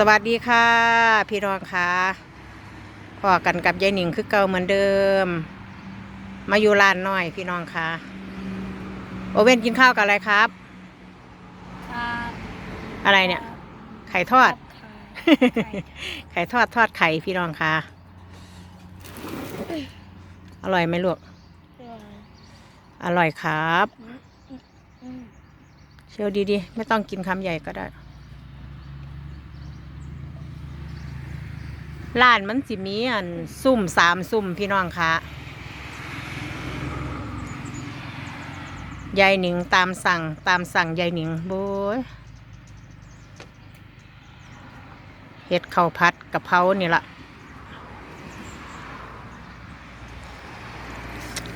สวัสดีค่ะ พี่น้องค่ะพอกันกับยายหนิงคือเก่าเหมือนเดิม มาอยู่ร้านหน่อยพี่น้องค่ะ โอเว่นกินข้าวกับอะไรครับครับอะไรเนี่ย ไข่ทอดไข่ไข่ทอดทอดไข่พี่น้องค่ะ อร่อยไหมลูก อร่อยครับอืมเชียวดีๆ ไม่ต้องกินคำใหญ่ก็ได้ ร้านมันสิมีอันซุ่มสามซุ่มพี่น้องคะยายหนิงตามสั่งตามสั่งยายหนิงโบยเห็ดข้าวผัดกะเพรานี่ละ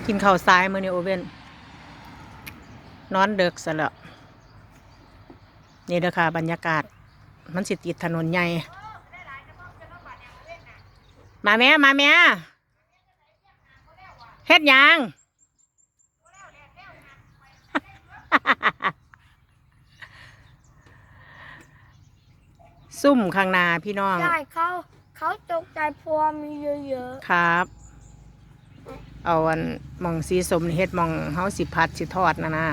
กินข้าวซ้ายมือนี่โอเว่นนอนเดึกซะแล้วนี่เด้อค่ะบรรยากาศมันสิติดถนนใหญ่ มาแม่มาแม่เฮ็ดหยังซุ่มข้างหน้าพี่น้อง ใช่เขาเขาตกใจเพราะวามีเยอะครับ เอาอันหมองสีสมนี่เฮ็ดหมองเฮาสิพัดสิทอดนะนะ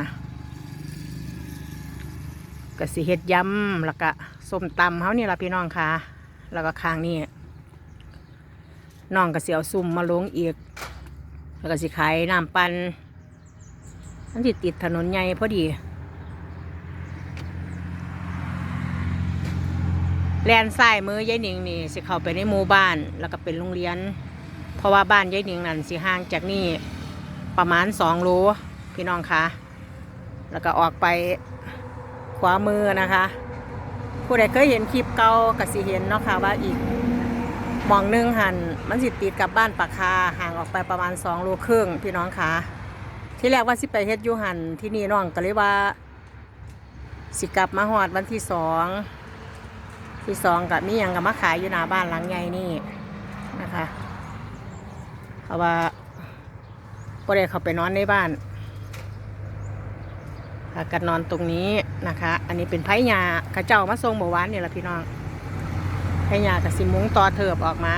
ก็สิเฮ็ดยำแล้วก็ส้มตำเฮานี่ล่ะพี่น้องค่ะ แล้วก็ข้างนี้ น้องก็สิเอาซุ่มมาลงอีก แล้วก็สิขายน้ำปันมันสิติดถนนใหญ่พอดี แลนซ้ายมือยายหนิงนี่สิเข้าไปในหมู่บ้านแล้วก็เป็นโรงเรียน เพราะว่าบ้านยายหนิงนั่นสิห่างจากนี่ประมาณสองโลพี่น้องคะแล้วก็ออกไปขวามือนะคะ ผู้ใดเคยเห็นคลิปเก่าก็สิเห็นเนาะค่ะว่าอีก มองหนึงหันมันสิติดกับบ้านปากคาห่างออกไปประมาณสองโลครึ่งพี่น้องคะที่แรกว่าสิไปเฮ็ดยูหันที่นี่น้องก็เลยว่า สิกลับมาหอดวันที่สองที่สองกับมียังกับมาขายอยู่หน้าบ้านหลังใหญ่นี่นะคะเพราะว่าบ่ได้เข้าไปนอนในบ้านพากันนอนตรงนี้นะคะ อันนี้เป็นไผ่ยาข้าเจ้ามาส่งเมื่อวานนี่แหละพี่น้อง ไผ่ยากับสิมุงต่อเถิบออกมา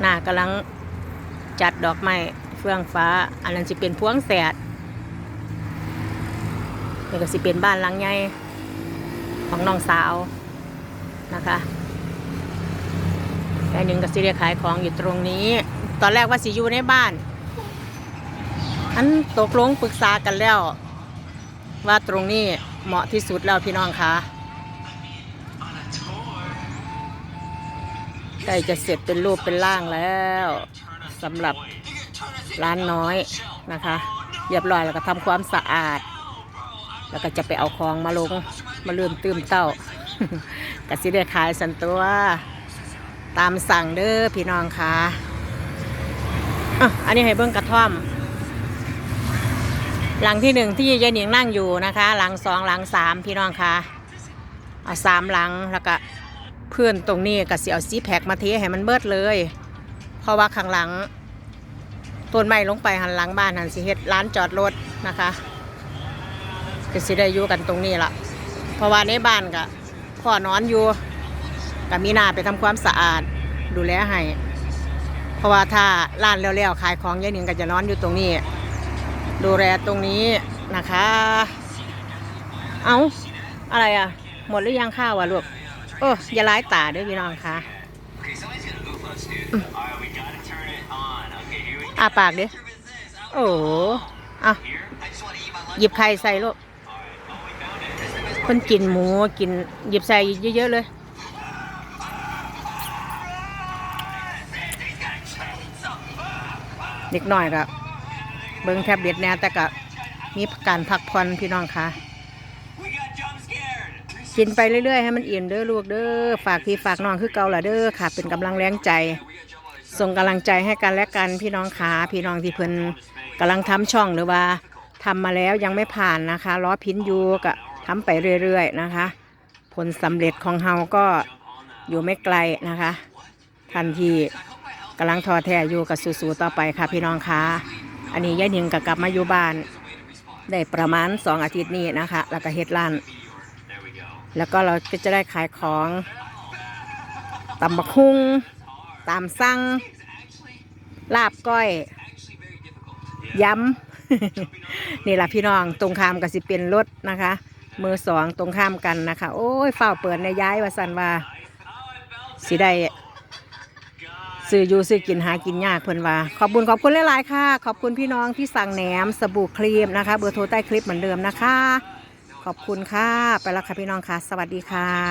หน้ากำลังจัดดอกไม้เฟื่องฟ้า อันนั้นสิเป็นพวงแสดนี่ก็สิเป็นบ้านหลังใหญ่ของน้องสาวนะคะยายหนึ่งกับสิเรียขายของอยู่ตรงนี้ ตอนแรกว่าสิอยู่ในบ้านอันตกลงปรึกษากันแล้ว ว่าตรงนี้ เหมาะที่สุดแล้วพี่น้องคะใกล้จะเสร็จเป็นรูปเป็นร่างแล้วสำหรับร้านน้อยนะคะเรียบร้อยแล้วก็ทำความสะอาด แล้วก็จะไปเอาของมาลงมาลืมตื้มเต้ากับสิเรียขายสันตัวตามสั่งเด้อพี่น้องคะอะอันนี้ให้เบิ้งกระท่อม หลังที่หนึ่งที่ยายหนิงนั่งอยู่นะคะ หลังสองหลังสามพี่น้องค่ะเอาสามหลังแล้วก็เพื่อนตรงนี้ก็สิเอาซีแพคมาเทให้มันเบิดเลย เพราะว่าข้างหลังต้นไม้ลงไปหันหลังบ้านหันสิเฮ็ดร้านจอดรถนะคะก็สิได้อยู่กันตรงนี้ละเพราะว่าในบ้านก็พ่อนอนอยู่ก็มีนาไปทำความสะอาดดูแลให้เพราะว่าถ้าร้านเร็วๆขายของยายหนิงก็จะนอนอยู่ตรงนี้ ดูแลตรงนี้นะคะ เอาอะไรอะ หมดหรือยังข้าวอะลูกโอ้อย่าร้ายตาด้วยพี่น้องค่ะอาปากดิโอ้อาวหยิบไข่ใส่ลูกคนกินหมูกินหยิบใส่เยอะๆเลยเด็กหน่อยก็ เบิ้งแทบเด็ดแน่แต่ก็มีการพักผ่อนพี่น้องค่ะ กินไปเรื่อยๆ ให้มันอิ่มเด้อลูกเด้อฝากพี่ฝากน้องคือเก่าละเด้อค่ะ เป็นกำลังแรงใจ ส่งกำลังใจให้กันและกันพี่น้องขาพี่น้องที่เพิ่นกำลังทำช่องหรือว่าทำมาแล้วยังไม่ผ่านนะคะล้อพินอยูก็ทำไปเรื่อยๆนะคะ ผลสำเร็จของเฮาก็อยู่ไม่ไกลนะคะ ทันทีกำลังทอแท้อยู่กับสู้ๆต่อไปค่ะพี่น้องคะ อันนี้ยายหนิงก็กลับมาอยู่บ้าน ได้ประมาณสองอาทิตย์นี้นะคะ แล้วก็เฮ็ดร้าน แล้วก็เราก็จะได้ขายของตำบักฮุงตามสั่งลาบก้อยย้ำ นี่ล่ะพี่น้องตรงข้ามกับสิเป็นรถนะคะ มือสองตรงข้ามกันนะคะ โอ้ยเฝ้าเปิดในย้ายว่าสันว่าสิได้ ซื้ออยู่ซื้อกินหากินยากเพิ่นว่า ขอบคุณขอบคุณหลายๆค่ะ ขอบคุณพี่น้องที่สั่งแหนมสบู่ครีมนะคะ เบอร์โทรใต้คลิปเหมือนเดิมนะคะ ขอบคุณค่ะ ไปแล้วค่ะพี่น้องค่ะ สวัสดีค่ะ